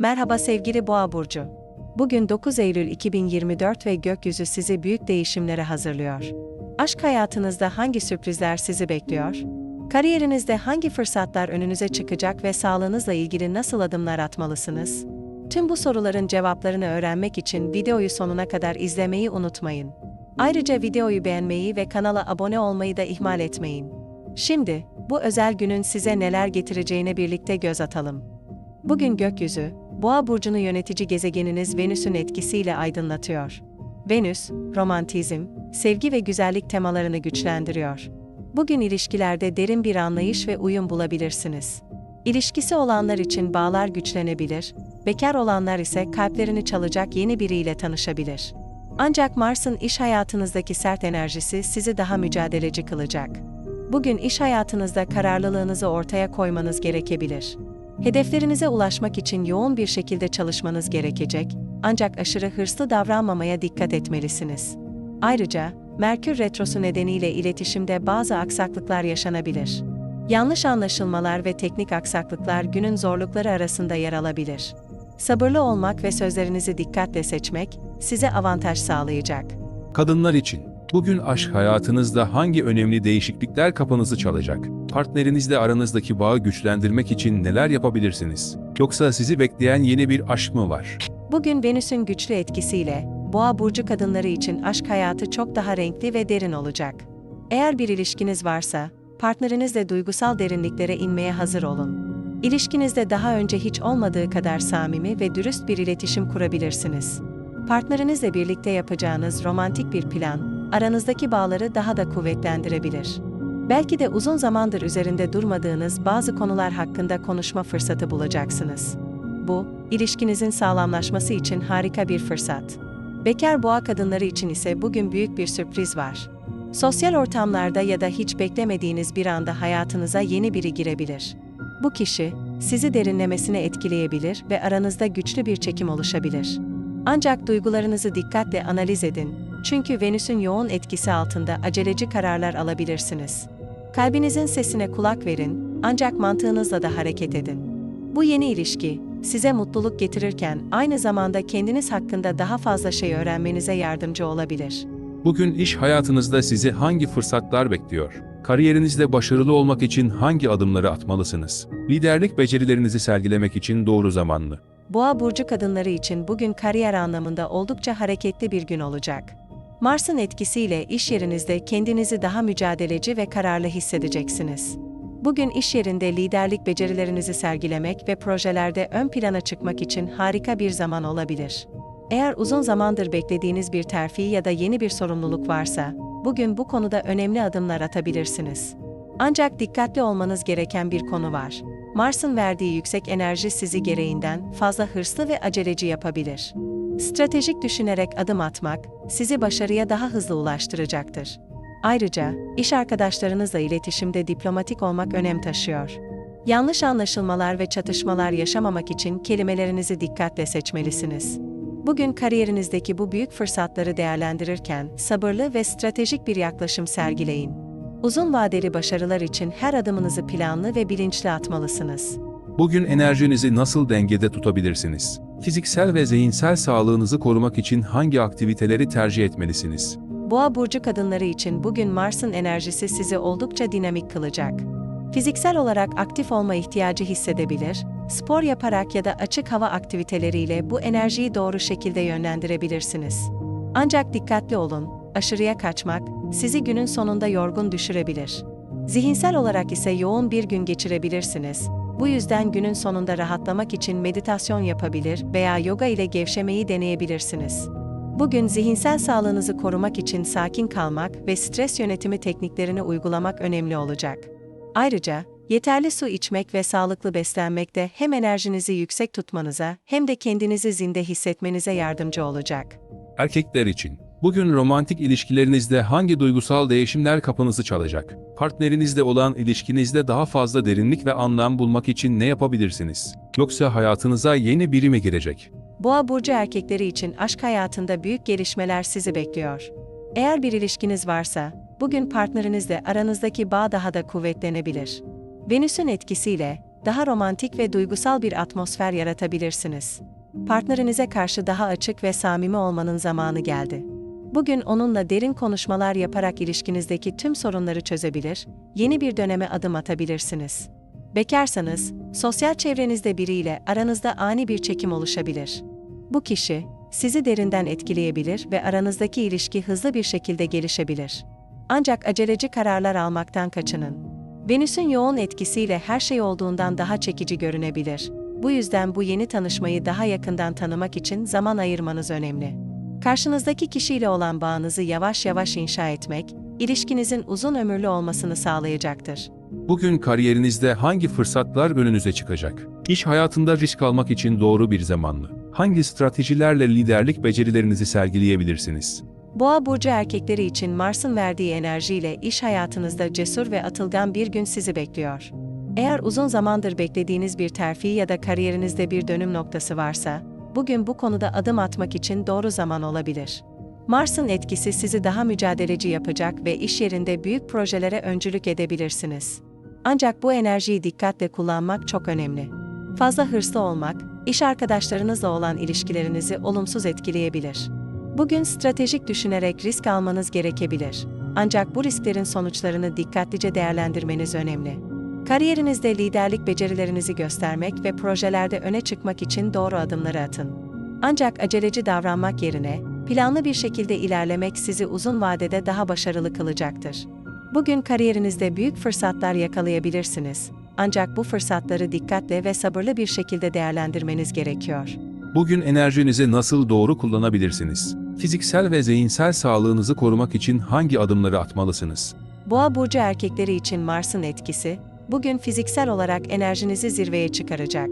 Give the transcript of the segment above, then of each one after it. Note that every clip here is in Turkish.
Merhaba sevgili Boğa burcu. Bugün 9 Eylül 2024 ve gökyüzü sizi büyük değişimlere hazırlıyor. Aşk hayatınızda hangi sürprizler sizi bekliyor? Kariyerinizde hangi fırsatlar önünüze çıkacak ve sağlığınızla ilgili nasıl adımlar atmalısınız? Tüm bu soruların cevaplarını öğrenmek için videoyu sonuna kadar izlemeyi unutmayın. Ayrıca videoyu beğenmeyi ve kanala abone olmayı da ihmal etmeyin. Şimdi, bu özel günün size neler getireceğine birlikte göz atalım. Bugün gökyüzü, Boğa burcunu yönetici gezegeniniz Venüs'ün etkisiyle aydınlatıyor. Venüs, romantizm, sevgi ve güzellik temalarını güçlendiriyor. Bugün ilişkilerde derin bir anlayış ve uyum bulabilirsiniz. İlişkisi olanlar için bağlar güçlenebilir, bekar olanlar ise kalplerini çalacak yeni biriyle tanışabilir. Ancak Mars'ın iş hayatınızdaki sert enerjisi sizi daha mücadeleci kılacak. Bugün iş hayatınızda kararlılığınızı ortaya koymanız gerekebilir. Hedeflerinize ulaşmak için yoğun bir şekilde çalışmanız gerekecek, ancak aşırı hırslı davranmamaya dikkat etmelisiniz. Ayrıca, Merkür Retrosu nedeniyle iletişimde bazı aksaklıklar yaşanabilir. Yanlış anlaşılmalar ve teknik aksaklıklar günün zorlukları arasında yer alabilir. Sabırlı olmak ve sözlerinizi dikkatle seçmek size avantaj sağlayacak. Kadınlar için bugün aşk hayatınızda hangi önemli değişiklikler kapınızı çalacak? Partnerinizle aranızdaki bağı güçlendirmek için neler yapabilirsiniz? Yoksa sizi bekleyen yeni bir aşk mı var? Bugün Venüs'ün güçlü etkisiyle Boğa burcu kadınları için aşk hayatı çok daha renkli ve derin olacak. Eğer bir ilişkiniz varsa, partnerinizle duygusal derinliklere inmeye hazır olun. İlişkinizde daha önce hiç olmadığı kadar samimi ve dürüst bir iletişim kurabilirsiniz. Partnerinizle birlikte yapacağınız romantik bir plan, aranızdaki bağları daha da kuvvetlendirebilir. Belki de uzun zamandır üzerinde durmadığınız bazı konular hakkında konuşma fırsatı bulacaksınız. Bu, ilişkinizin sağlamlaşması için harika bir fırsat. Bekar boğa kadınları için ise bugün büyük bir sürpriz var. Sosyal ortamlarda ya da hiç beklemediğiniz bir anda hayatınıza yeni biri girebilir. Bu kişi, sizi derinlemesine etkileyebilir ve aranızda güçlü bir çekim oluşabilir. Ancak duygularınızı dikkatle analiz edin, çünkü Venüs'ün yoğun etkisi altında aceleci kararlar alabilirsiniz. Kalbinizin sesine kulak verin, ancak mantığınızla da hareket edin. Bu yeni ilişki, size mutluluk getirirken aynı zamanda kendiniz hakkında daha fazla şey öğrenmenize yardımcı olabilir. Bugün iş hayatınızda sizi hangi fırsatlar bekliyor? Kariyerinizde başarılı olmak için hangi adımları atmalısınız? Liderlik becerilerinizi sergilemek için doğru zaman mı? Boğa burcu kadınları için bugün kariyer anlamında oldukça hareketli bir gün olacak. Mars'ın etkisiyle iş yerinizde kendinizi daha mücadeleci ve kararlı hissedeceksiniz. Bugün iş yerinde liderlik becerilerinizi sergilemek ve projelerde ön plana çıkmak için harika bir zaman olabilir. Eğer uzun zamandır beklediğiniz bir terfi ya da yeni bir sorumluluk varsa, bugün bu konuda önemli adımlar atabilirsiniz. Ancak dikkatli olmanız gereken bir konu var. Mars'ın verdiği yüksek enerji sizi gereğinden fazla hırslı ve aceleci yapabilir. Stratejik düşünerek adım atmak, sizi başarıya daha hızlı ulaştıracaktır. Ayrıca, iş arkadaşlarınızla iletişimde diplomatik olmak önem taşıyor. Yanlış anlaşılmalar ve çatışmalar yaşamamak için kelimelerinizi dikkatle seçmelisiniz. Bugün kariyerinizdeki bu büyük fırsatları değerlendirirken sabırlı ve stratejik bir yaklaşım sergileyin. Uzun vadeli başarılar için her adımınızı planlı ve bilinçli atmalısınız. Bugün enerjinizi nasıl dengede tutabilirsiniz? Fiziksel ve zihinsel sağlığınızı korumak için hangi aktiviteleri tercih etmelisiniz? Boğa burcu kadınları için bugün Mars'ın enerjisi sizi oldukça dinamik kılacak. Fiziksel olarak aktif olma ihtiyacı hissedebilir, spor yaparak ya da açık hava aktiviteleriyle bu enerjiyi doğru şekilde yönlendirebilirsiniz. Ancak dikkatli olun, aşırıya kaçmak sizi günün sonunda yorgun düşürebilir. Zihinsel olarak ise yoğun bir gün geçirebilirsiniz. Bu yüzden günün sonunda rahatlamak için meditasyon yapabilir veya yoga ile gevşemeyi deneyebilirsiniz. Bugün zihinsel sağlığınızı korumak için sakin kalmak ve stres yönetimi tekniklerini uygulamak önemli olacak. Ayrıca, yeterli su içmek ve sağlıklı beslenmek de hem enerjinizi yüksek tutmanıza hem de kendinizi zinde hissetmenize yardımcı olacak. Erkekler için bugün romantik ilişkilerinizde hangi duygusal değişimler kapınızı çalacak? Partnerinizle olan ilişkinizde daha fazla derinlik ve anlam bulmak için ne yapabilirsiniz? Yoksa hayatınıza yeni biri mi girecek? Boğa burcu erkekleri için aşk hayatında büyük gelişmeler sizi bekliyor. Eğer bir ilişkiniz varsa, bugün partnerinizle aranızdaki bağ daha da kuvvetlenebilir. Venüs'ün etkisiyle daha romantik ve duygusal bir atmosfer yaratabilirsiniz. Partnerinize karşı daha açık ve samimi olmanın zamanı geldi. Bugün onunla derin konuşmalar yaparak ilişkinizdeki tüm sorunları çözebilir, yeni bir döneme adım atabilirsiniz. Bekarsanız, sosyal çevrenizde biriyle aranızda ani bir çekim oluşabilir. Bu kişi, sizi derinden etkileyebilir ve aranızdaki ilişki hızlı bir şekilde gelişebilir. Ancak aceleci kararlar almaktan kaçının. Venüs'ün yoğun etkisiyle her şey olduğundan daha çekici görünebilir. Bu yüzden bu yeni tanışmayı daha yakından tanımak için zaman ayırmanız önemli. Karşınızdaki kişiyle olan bağınızı yavaş yavaş inşa etmek, ilişkinizin uzun ömürlü olmasını sağlayacaktır. Bugün kariyerinizde hangi fırsatlar önünüze çıkacak? İş hayatında risk almak için doğru bir zaman mı? Hangi stratejilerle liderlik becerilerinizi sergileyebilirsiniz? Boğa burcu erkekleri için Mars'ın verdiği enerjiyle iş hayatınızda cesur ve atılgan bir gün sizi bekliyor. Eğer uzun zamandır beklediğiniz bir terfi ya da kariyerinizde bir dönüm noktası varsa, bugün bu konuda adım atmak için doğru zaman olabilir. Mars'ın etkisi sizi daha mücadeleci yapacak ve iş yerinde büyük projelere öncülük edebilirsiniz. Ancak bu enerjiyi dikkatle kullanmak çok önemli. Fazla hırslı olmak, iş arkadaşlarınızla olan ilişkilerinizi olumsuz etkileyebilir. Bugün stratejik düşünerek risk almanız gerekebilir. Ancak bu risklerin sonuçlarını dikkatlice değerlendirmeniz önemli. Kariyerinizde liderlik becerilerinizi göstermek ve projelerde öne çıkmak için doğru adımları atın. Ancak aceleci davranmak yerine, planlı bir şekilde ilerlemek sizi uzun vadede daha başarılı kılacaktır. Bugün kariyerinizde büyük fırsatlar yakalayabilirsiniz. Ancak bu fırsatları dikkatle ve sabırlı bir şekilde değerlendirmeniz gerekiyor. Bugün enerjinizi nasıl doğru kullanabilirsiniz? Fiziksel ve zihinsel sağlığınızı korumak için hangi adımları atmalısınız? Boğa burcu erkekleri için Mars'ın etkisi, bugün fiziksel olarak enerjinizi zirveye çıkaracak.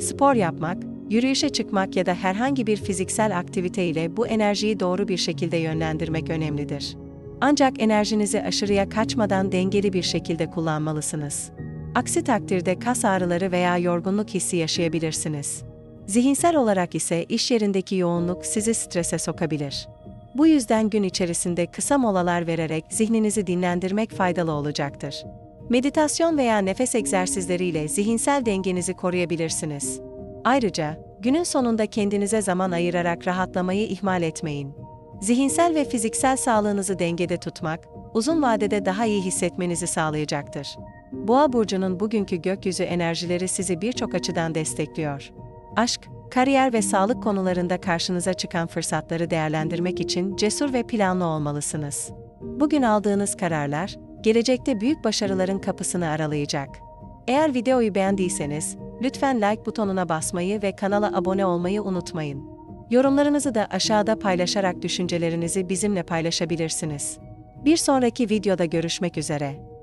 Spor yapmak, yürüyüşe çıkmak ya da herhangi bir fiziksel aktivite ile bu enerjiyi doğru bir şekilde yönlendirmek önemlidir. Ancak enerjinizi aşırıya kaçmadan dengeli bir şekilde kullanmalısınız. Aksi takdirde kas ağrıları veya yorgunluk hissi yaşayabilirsiniz. Zihinsel olarak ise iş yerindeki yoğunluk sizi strese sokabilir. Bu yüzden gün içerisinde kısa molalar vererek zihninizi dinlendirmek faydalı olacaktır. Meditasyon veya nefes egzersizleriyle zihinsel dengenizi koruyabilirsiniz. Ayrıca, günün sonunda kendinize zaman ayırarak rahatlamayı ihmal etmeyin. Zihinsel ve fiziksel sağlığınızı dengede tutmak, uzun vadede daha iyi hissetmenizi sağlayacaktır. Boğa burcunun bugünkü gökyüzü enerjileri sizi birçok açıdan destekliyor. Aşk, kariyer ve sağlık konularında karşınıza çıkan fırsatları değerlendirmek için cesur ve planlı olmalısınız. Bugün aldığınız kararlar, gelecekte büyük başarıların kapısını aralayacak. Eğer videoyu beğendiyseniz, lütfen like butonuna basmayı ve kanala abone olmayı unutmayın. Yorumlarınızı da aşağıda paylaşarak düşüncelerinizi bizimle paylaşabilirsiniz. Bir sonraki videoda görüşmek üzere.